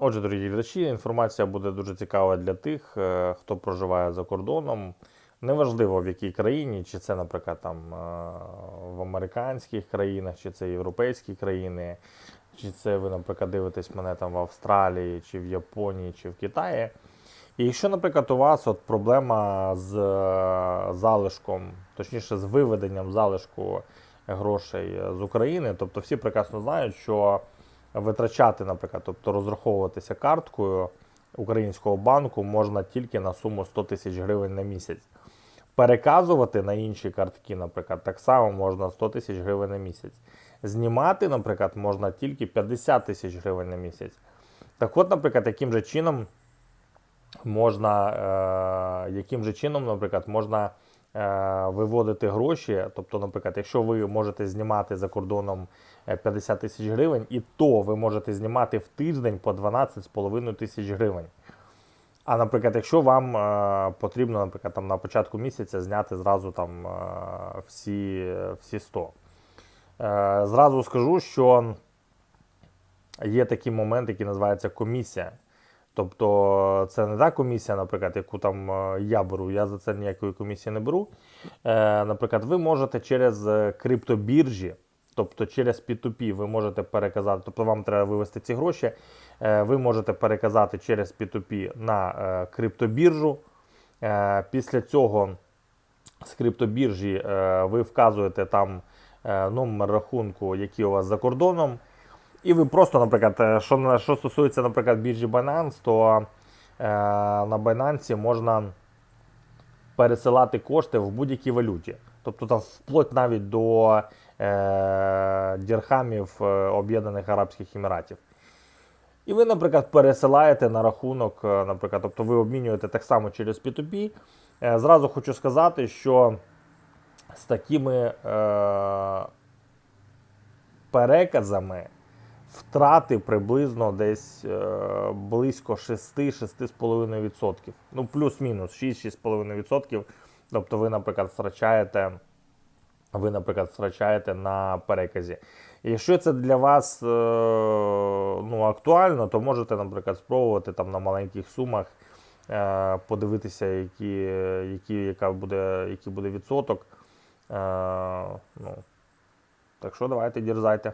Отже, дорогі глядачі, інформація буде дуже цікава для тих, е, хто проживає за кордоном. Неважливо в якій країні, чи це, наприклад, там е, в американських країнах, чи це європейські країни, чи це ви, наприклад, дивитесь мене там в Австралії, чи в Японії, чи в Китаї. І якщо, наприклад, у вас от проблема з е, залишком, точніше, з виведенням залишку грошей з України, тобто всі прекрасно знають, що витрачати, наприклад, тобто розраховуватися карткою українського банку можна тільки на суму 100 тисяч гривень на місяць. Переказувати на інші картки, наприклад, так само можна 100 тисяч гривень на місяць. Знімати, наприклад, можна тільки 50 тисяч гривень на місяць. Так от, наприклад, яким же чином можна, е, яким же чином, наприклад, можна виводити гроші. Тобто, наприклад, якщо ви можете знімати за кордоном е, 50 тисяч гривень, і то ви можете знімати в тиждень по 12,5 тисяч гривень. А наприклад, якщо вам е, потрібно, наприклад, там на початку місяця зняти зразу там е, всі, всі 100. Е, зразу скажу, що є такий момент, який називається комісія. Тобто це не та комісія, наприклад, яку там е, я беру, я за це ніякої комісії не беру. Е, наприклад, ви можете через е, криптобіржі, тобто через P2P, ви можете переказати, тобто вам треба вивести ці гроші, е, ви можете переказати через P2P на е, криптобіржу. Е, після цього з криптобіржі е, ви вказуєте там е, номер рахунку, який у вас за кордоном. І ви просто, наприклад, е, що, що стосується, наприклад, біржі Binance, то е, на Binance можна пересилати кошти в будь-якій валюті. Тобто там вплоть навіть до е, дірхамів е, Об'єднаних Арабських Еміратів. І ви, наприклад, пересилаєте на рахунок, е, наприклад, тобто ви обмінюєте так само через P2P. Е, зразу хочу сказати, що з такими е, переказами втрати приблизно десь е, близько 6-6,5%. Ну, плюс-мінус 6-6,5%. Тобто ви, наприклад, втрачаєте, ви, наприклад, втрачаєте на переказі. Якщо це для вас е, ну, актуально, то можете, наприклад, спробувати там на маленьких сумах е, подивитися, які, які, яка буде, який буде відсоток. Ну, так що давайте дерзайте.